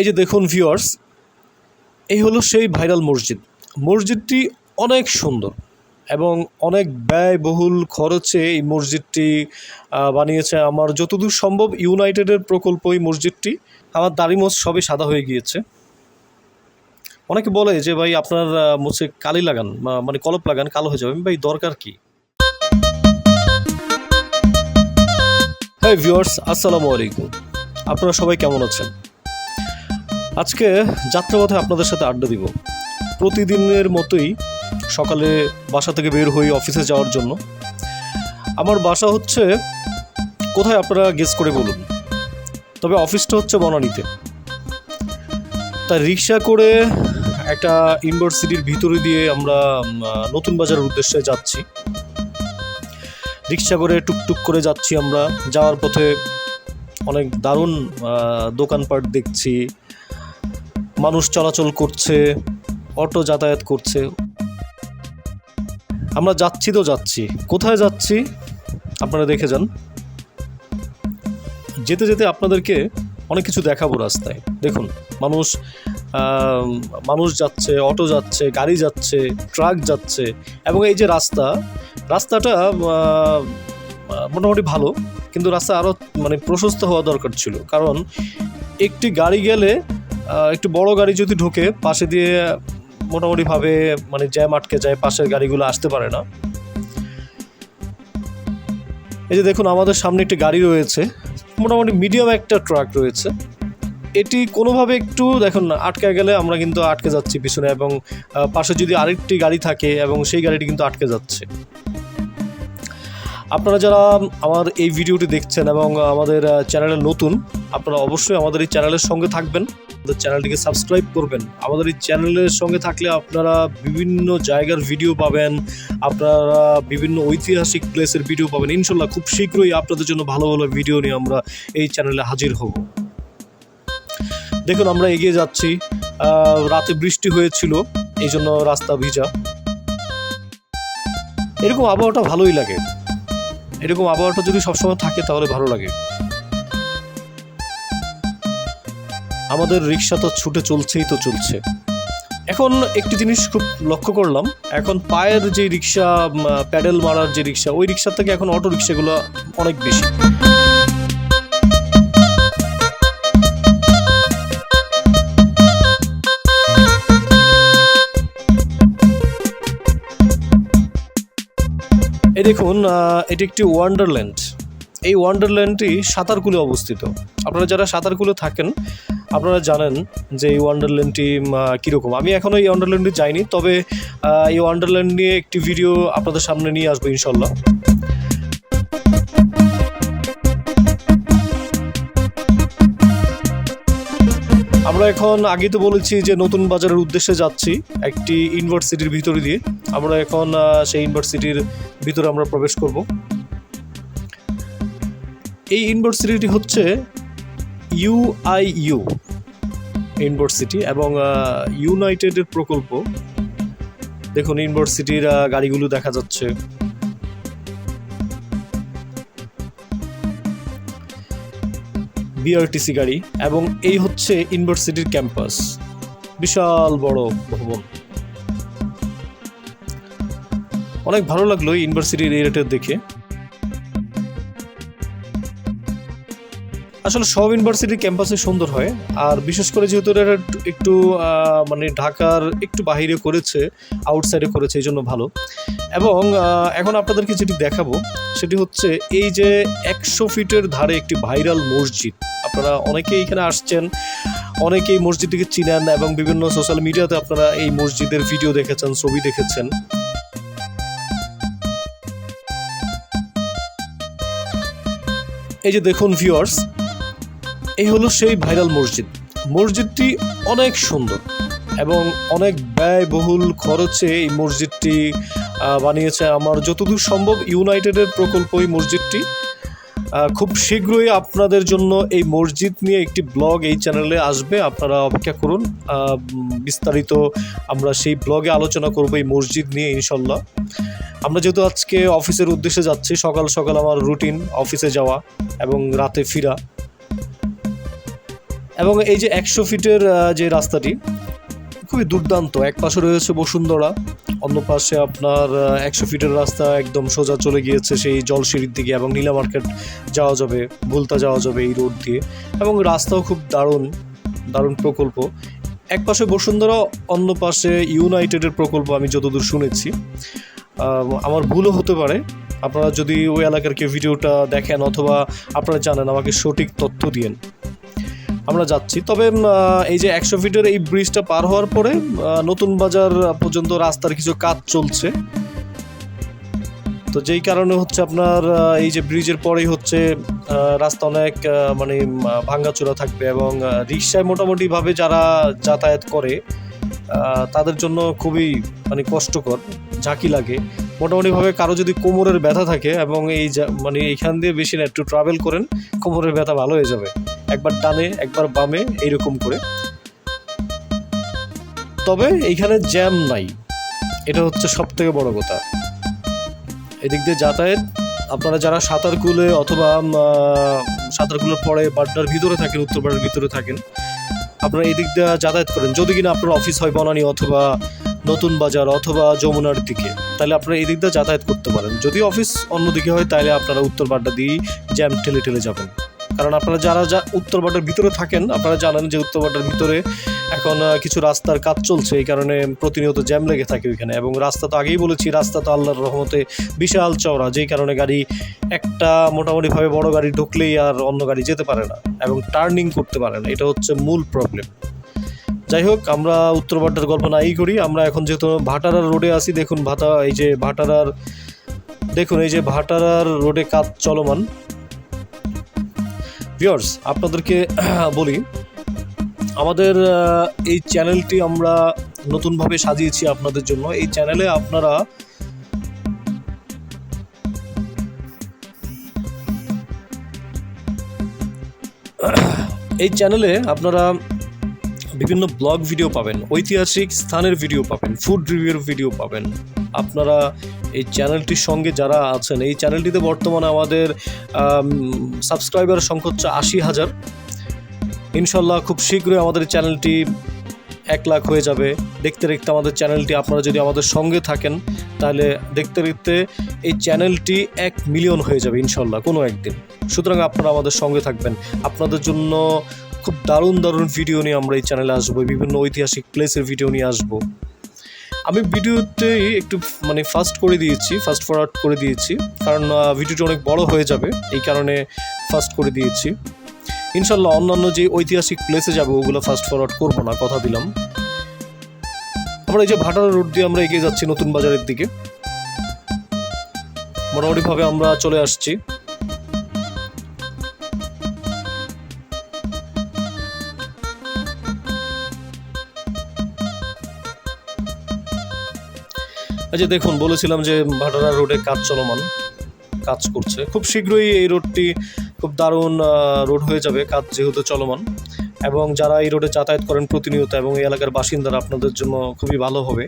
এই যে দেখুন ভিউয়ার্স এই হলো সেই ভাইরাল মসজিদ। মসজিদটি অনেক সুন্দর এবং অনেক ব্যয়বহুল খরচে এই মসজিদটি বানিয়েছে আমার যতদূর সম্ভব ইউনাইটেডের প্রকল্প এই মসজিদটি। আমার দাড়ি মোচ সবই সাদা হয়ে গিয়েছে। অনেকে বলে যে, ভাই, আপনার মোচে কালি লাগান মানে কলপ লাগান, কালো হয়ে যাবে। ভাই, দরকার কি? হ্যাঁ ভিউয়ার্স আসসালামু আলাইকুম। আপনারা সবাই কেমন আছেন? আজকে যাত্রাপথে আপনাদের সাথে আড্ডা দিব। প্রতিদিনের মতোই সকালে বাসা থেকে বের হই অফিসে যাওয়ার জন্য। আমার বাসা হচ্ছে, কোথায় আপনারা গেস করে বলুন? তবে অফিসটা হচ্ছে বনানীতে। তা রিক্সা করে একটা ইউনিভার্সিটির ভিতরে দিয়ে আমরা নতুন বাজারের উদ্দেশ্যে যাচ্ছি। রিক্সা করে টুকটুক করে যাচ্ছি আমরা। যাওয়ার পথে অনেক দারুণ দোকানপাট দেখছি। মানুষ চলাচল করছে, অটো যাতায়াত করছে। আমরা যাচ্ছি তো যাচ্ছি। কোথায় যাচ্ছি? আপনারা দেখে যান। যেতে যেতে আপনাদেরকে অনেক কিছু দেখাবো রাস্তায়। দেখুন, মানুষ মানুষ যাচ্ছে, অটো যাচ্ছে, গাড়ি যাচ্ছে, ট্রাক যাচ্ছে এবং এই যে রাস্তা, রাস্তাটা মোটামুটি ভালো, কিন্তু রাস্তা আরও মানে প্রশস্ত হওয়া দরকার ছিল। কারণ একটি গাড়ি গেলে একটু বড় গাড়ি যদি ঢোকে, পাশে দিয়ে মোটামুটিভাবে মানে জ্যাম আটকে যায়, পাশের গাড়িগুলো আসতে পারে না। এই যে দেখুন, আমাদের সামনে একটি গাড়ি রয়েছে, মোটামুটি মিডিয়াম একটা ট্রাক রয়েছে। এটি কোনোভাবে একটু দেখুন আটকে গেলে আমরা কিন্তু আটকে যাচ্ছি পিছনে এবং পাশে যদি আরেকটি গাড়ি থাকে এবং সেই গাড়িটি কিন্তু আটকে যাচ্ছে। আপনারা যারা আমার এই ভিডিওটি দেখছেন এবং আমাদের চ্যানেলে নতুন, আপনারা অবশ্যই আমাদের এই চ্যানেলের সঙ্গে থাকবেন। আমাদের চ্যানেলটিকে সাবস্ক্রাইব করবেন। আমাদের এই চ্যানেলের সঙ্গে থাকলে আপনারা বিভিন্ন জায়গার ভিডিও পাবেন, আপনারা বিভিন্ন ঐতিহাসিক প্লেসের ভিডিও পাবেন। ইনশাল্লাহ খুব শীঘ্রই আপনাদের জন্য ভালো ভালো ভিডিও নিয়ে আমরা এই চ্যানেলে হাজির হব। দেখুন, আমরা এগিয়ে যাচ্ছি। রাতে বৃষ্টি হয়েছিল এই জন্য রাস্তা ভিজা। এরকম আবহাওয়াটা ভালোই লাগে। এরকম আবহাওয়াটা যদি সবসময় থাকে, তাহলে ভালো লাগে। আমাদের রিক্সা তো ছুটে চলছেই তো চলছে। এখন একটি জিনিস খুব লক্ষ্য করলাম, এখন পায়ের যে রিক্সা প্যাডেল মারার যে রিক্সা, ওই রিক্সার থেকে এখন অটো রিক্সাগুলো অনেক বেশি। এই দেখুন এটি একটি ওয়ান্ডারল্যান্ড। এই ওয়ান্ডারল্যান্ডটি সাঁতারকুলে অবস্থিত। আপনারা যারা সাঁতারকুলে থাকেন আপনারা জানেন যে এই ওয়ান্ডারল্যান্ডটি কীরকম? আমি এখনও এই ওয়ান্ডারল্যান্ডে যাইনি, তবে এই ওয়ান্ডারল্যান্ড নিয়ে একটি ভিডিও আপনাদের সামনে নিয়ে আসব ইনশাল্লাহ আমরা এখন আগে তো বলেছি যে নতুন বাজারের উদ্দেশ্যে যাচ্ছি, একটি ইউনিভার্সিটির ভিতরে দিয়ে। আমরা এখন সেই ইউনিভার্সিটির ভিতরে আমরা প্রবেশ করব। এই ইউনিভার্সিটিটি হচ্ছে ইউআইইউ ইউনিভার্সিটি এবং ইউনাইটেডের প্রকল্প। দেখুন ইউনিভার্সিটির গাড়িগুলো দেখা যাচ্ছে। বিআরটিসি গাড়ি এবং এই হচ্ছে ইউনিভার্সিটির ক্যাম্পাস বিশাল বড় ভবন। অনেক ভালো লাগল এই ইউনিভার্সিটির এরিয়াটা দেখে। আসলে সব ইউনিভার্সিটি ক্যাম্পাসে সুন্দর হয়। আর বিশেষ করে যেহেতু একটু মানে ঢাকার একটু বাহিরে করেছে আউটসাইডে করেছে, এই জন্য ভালো। এবং এখন আপনাদেরকে যেটি দেখাবো, সেটি হচ্ছে এই যে একশো ফিটের ধারে একটি ভাইরাল মসজিদ। আপনারা অনেকেই এখানে আসছেন, অনেকেই মসজিদটিকে চিনেন এবং বিভিন্ন সোশ্যাল মিডিয়াতে আপনারা এই মসজিদের ভিডিও দেখেছেন, ছবি দেখেছেন। এই যে দেখুন ভিউয়ার্স এই হলো সেই ভাইরাল মসজিদ। মসজিদটি অনেক সুন্দর এবং অনেক ব্যয়বহুল খরচে এই মসজিদটি বানিয়েছে আমার যতদূর সম্ভব ইউনাইটেডের প্রকল্প এই মসজিদটি। খুব শীঘ্রই আপনাদের জন্য এই মসজিদ নিয়ে একটি ব্লগ এই চ্যানেলে আসবে, আপনারা অপেক্ষা করুন। বিস্তারিত আমরা সেই ব্লগে আলোচনা করব এই মসজিদ নিয়ে, ইনশাল্লাহ। আমরা যেহেতু আজকে অফিসের উদ্দেশ্যে যাচ্ছি, সকাল সকাল আমার রুটিন অফিসে যাওয়া এবং রাতে ফিরা। এবং এই যে একশো ফিটের যে রাস্তাটি, খুবই দুর্দান্ত। এক পাশে রয়েছে বসুন্ধরা, অন্য পাশে আপনার একশো ফিটের রাস্তা একদম সোজা চলে গিয়েছে সেই জলসিঁড়ির দিকে এবং নীলা মার্কেট যাওয়া যাবে, ভুলতা যাওয়া যাবে এই রোড দিয়ে। এবং রাস্তাও খুব দারুণ দারুণ প্রকল্প। এক পাশে বসুন্ধরা, অন্য পাশে ইউনাইটেডের প্রকল্প আমি যতদূর শুনেছি। আমার ভুলও হতে পারে। আপনারা যদি ওই এলাকার কেউ ভিডিওটা দেখেন অথবা আপনারা জানেন, আমাকে সঠিক তথ্য দিয়েন। আমরা যাচ্ছি। তবে এই যে একশো ফিটের এই ব্রিজটা পার হওয়ার পরে নতুন বাজার পর্যন্ত রাস্তার কিছু কাজ চলছে। তো যেই কারণে হচ্ছে আপনার এই যে ব্রিজের পরেই হচ্ছে রাস্তা অনেক মানে ভাঙাচোরা থাকবে এবং রিক্সায় মোটামুটিভাবে যারা যাতায়াত করে তাদের জন্য খুবই মানে কষ্টকর, ঝাঁকি লাগে। মোটামুটিভাবে কারও যদি কোমরের ব্যথা থাকে এবং এই মানে এইখান দিয়ে বেশি না, একটু ট্রাভেল করেন, কোমরের ব্যথা ভালো হয়ে যাবে। একবার ডানে একবার বামে, এইরকম করে। তবে এইখানে জ্যাম নাই। এটা হচ্ছে সব থেকে বড় কথা। এদিক দিয়ে যাতায়াত, আপনারা যারা সাঁতারকুলে অথবা সাঁতারকুলের পরে বাড্ডার ভিতরে থাকেন উত্তরপাড়ার ভিতরে থাকেন, আপনারা এদিক দিয়ে যাতায়াত করেন। যদি কিনা আপনার অফিস হয় বনানী অথবা নতুন বাজার অথবা যমুনার দিকে, তাহলে আপনারা এদিক দিয়ে যাতায়াত করতে পারেন। যদি অফিস অন্যদিকে হয়, তাহলে আপনারা উত্তর বাড্ডা দিয়েই জ্যাম ঠেলে ঠেলে যাবেন। কারণ আপনারা যারা যা উত্তর বাড্ডার ভিতরে থাকেন, আপনারা জানেন যে উত্তর বাড্ডার ভিতরে এখন কিছু রাস্তার কাজ চলছে, এই কারণে প্রতিনিয়ত জ্যাম লেগে থাকে ওইখানে। এবং রাস্তা তো আগেই বলেছি, রাস্তা তো আল্লাহর রহমতে বিশাল চওড়া, যেই কারণে গাড়ি একটা মোটামুটিভাবে বড় গাড়ি ঢুকলেই আর অন্য গাড়ি যেতে পারে না এবং টার্নিং করতে পারে না। এটা হচ্ছে মূল প্রবলেম। যাই হোক, আমরা উত্তর বাড্ডার গল্প নাই করি। আমরা এখন যেহেতু ভাটারার রোডে আছি, দেখুন ভাটা, এই যে ভাটারার, দেখুন এই যে ভাটারার রোডে কাজ চলমান। ভিউয়ার্স আপনাদেরকে বলি, আমাদের এই চ্যানেলটি আমরা নতুনভাবে সাজিয়েছি আপনাদের জন্য। এই চ্যানেলে আপনারা এই চ্যানেলে আপনারা বিভিন্ন ব্লগ ভিডিও পাবেন, ঐতিহাসিক স্থানের ভিডিও পাবেন ফুড রিভিউর ভিডিও পাবেন। আপনারা এই চ্যানেলটির সঙ্গে যারা আছেন, এই চ্যানেলটিতে বর্তমানে আমাদের সাবস্ক্রাইবার সংখ্যা হচ্ছে আশি হাজার। ইনশাল্লাহ খুব শীঘ্রই আমাদের চ্যানেলটি এক লাখ হয়ে যাবে। দেখতে দেখতে আমাদের চ্যানেলটি, আপনারা যদি আমাদের সঙ্গে থাকেন, তাহলে দেখতে দেখতে এই চ্যানেলটি এক মিলিয়ন হয়ে যাবে ইনশাল্লাহ, কোনো একদিন। সুতরাং আপনারা আমাদের সঙ্গে থাকবেন। আপনাদের জন্য খুব দারুণ দারুণ ভিডিও নিয়ে আমরা এই চ্যানেলে আসব, বিভিন্ন ঐতিহাসিক প্লেসের ভিডিও নিয়ে আসব। আমি ভিডিওতেই একটু মানে ফাস্ট করে দিয়েছি ফাস্ট ফরওয়ার্ড করে দিয়েছি, কারণ ভিডিওটি অনেক বড় হয়ে যাবে, এই কারণে ফাস্ট করে দিয়েছি। ইনশাল্লাহ অন্যান্য যে ঐতিহাসিক প্লেসে যাব, ওগুলো ফাস্ট ফরওয়ার্ড করব না, কথা দিলাম। আমরা এই যে ভাটারা রোড দিয়ে আমরা এগিয়ে যাচ্ছি নতুন বাজারের দিকে। মোটামুটিভাবে আমরা চলে আসছি। যে দেখুন, বলেছিলাম যে ভাটারা রোডে কাজ চলমান, কাজ করছে। খুব শীঘ্রই এই রোডটি খুব দারুণ রোড হয়ে যাবে, কাজ যেহেতু চলমান। এবং যারা এই রোডে যাতায়াত করেন প্রতিনিয়ত এবং এই এলাকার বাসিন্দারা আপনাদের জন্য খুবই ভালো হবে।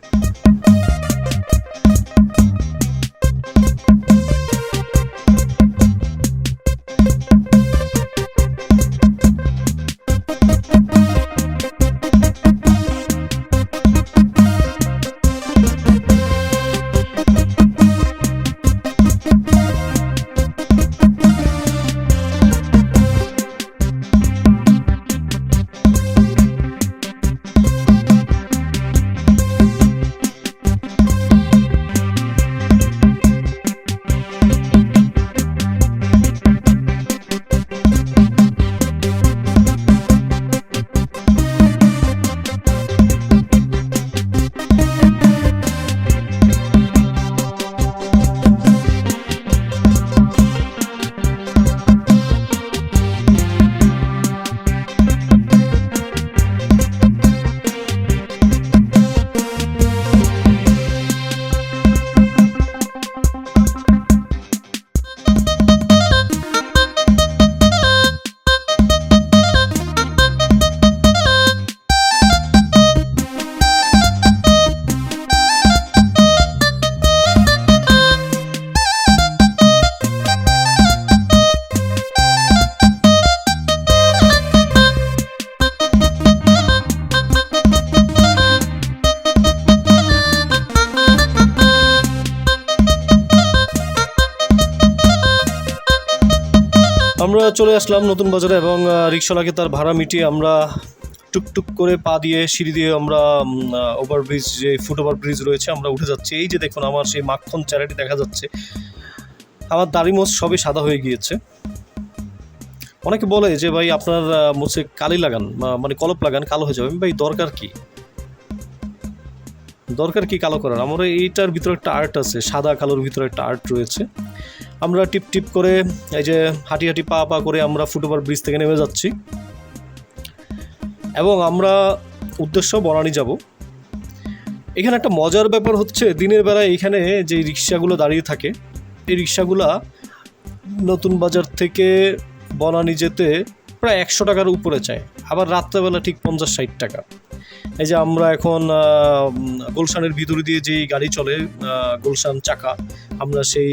আমরা চলে আসলাম নতুন বাজারে এবং রিক্সাওয়ালাকে তার ভাড়া মিটিয়ে আমরা টুকটুক করে পা দিয়ে সিঁড়ি দিয়ে আমরা ওভারব্রিজ যে ফুট ওভার ব্রিজ রয়েছে আমরা উঠে যাচ্ছি। এই যে দেখুন আমার সেই মাখন চারাটি দেখা যাচ্ছে। আমার দাড়ি মোচ সবই সাদা হয়ে গিয়েছে। অনেকে বলে যে ভাই আপনার মোচে কালি লাগান মানে কলপ লাগান, কালো হয়ে যাবে। ভাই, দরকার কি? দরকার কি কালো করার? আমার এইটার ভিতরে একটা আর্ট আছে, সাদা কালোর ভিতরে একটা আর্ট রয়েছে। আমরা টিপ টিপ করে এই যে হাঁটি হাঁটি পা পা করে আমরা ফুটওভার ব্রিজ থেকে নেমে যাচ্ছি। এবং আমরা উদ্দেশ্য বনানি যাব। এখানে একটা মজার ব্যাপার হচ্ছে, দিনের বেলায় এখানে যে রিক্সাগুলো দাঁড়িয়ে থাকে, এই রিক্সাগুলা নতুন বাজার থেকে বনানি যেতে প্রায় একশো টাকার উপরে চায়। আবার রাত্রেবেলা ঠিক পঞ্চাশ ষাট টাকা। এই যে আমরা এখন গুলশানের ভিতরে দিয়ে যেই গাড়ি চলে গুলশান চাকা, আমরা সেই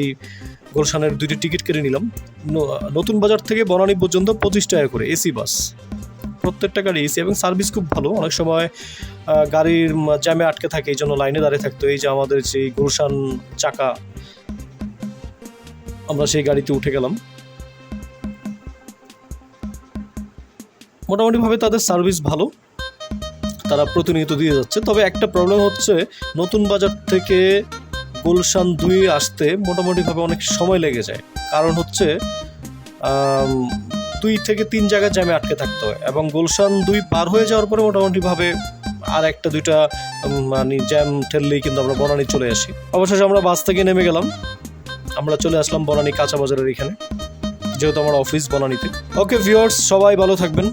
গুলশানের দুইটি টিকিট কেটে নিলাম। নতুন বাজার থেকে বনানী পর্যন্ত পঁচিশ টাকা করে এসি বাস। প্রত্যেকটা গাড়ি এসি এবং সার্ভিস খুব ভালো। অনেক সময় গাড়ির জ্যামে আটকে থাকে, এই জন্য লাইনে দাঁড়িয়ে থাকতো। এই যে আমাদের সেই গুলশান চাকা, আমরা সেই গাড়িতে উঠে গেলাম। মোটামুটিভাবে তাদের সার্ভিস ভালো। তারা প্রতিনিয়ত দিয়ে যাচ্ছে। তবে একটা প্রবলেম হচ্ছে, নতুন বাজার থেকে গুলশান দুই আসতে মোটামুটিভাবে অনেক সময় লেগে যায়। কারণ হচ্ছে দুই থেকে তিন জায়গায় জ্যামে আটকে থাকতে হয় এবং গুলশান দুই পার হয়ে যাওয়ার পরে মোটামুটিভাবে আর একটা দুইটা মানে জ্যাম ঠেললেই কিন্তু আমরা বনানি চলে আসি। অবশেষে আমরা বাস থেকে নেমে গেলাম। আমরা চলে আসলাম বনানি কাঁচা বাজারের এখানে, যেহেতু আমার অফিস বনানিতে। ওকে ভিউয়ার্স, সবাই ভালো থাকবেন।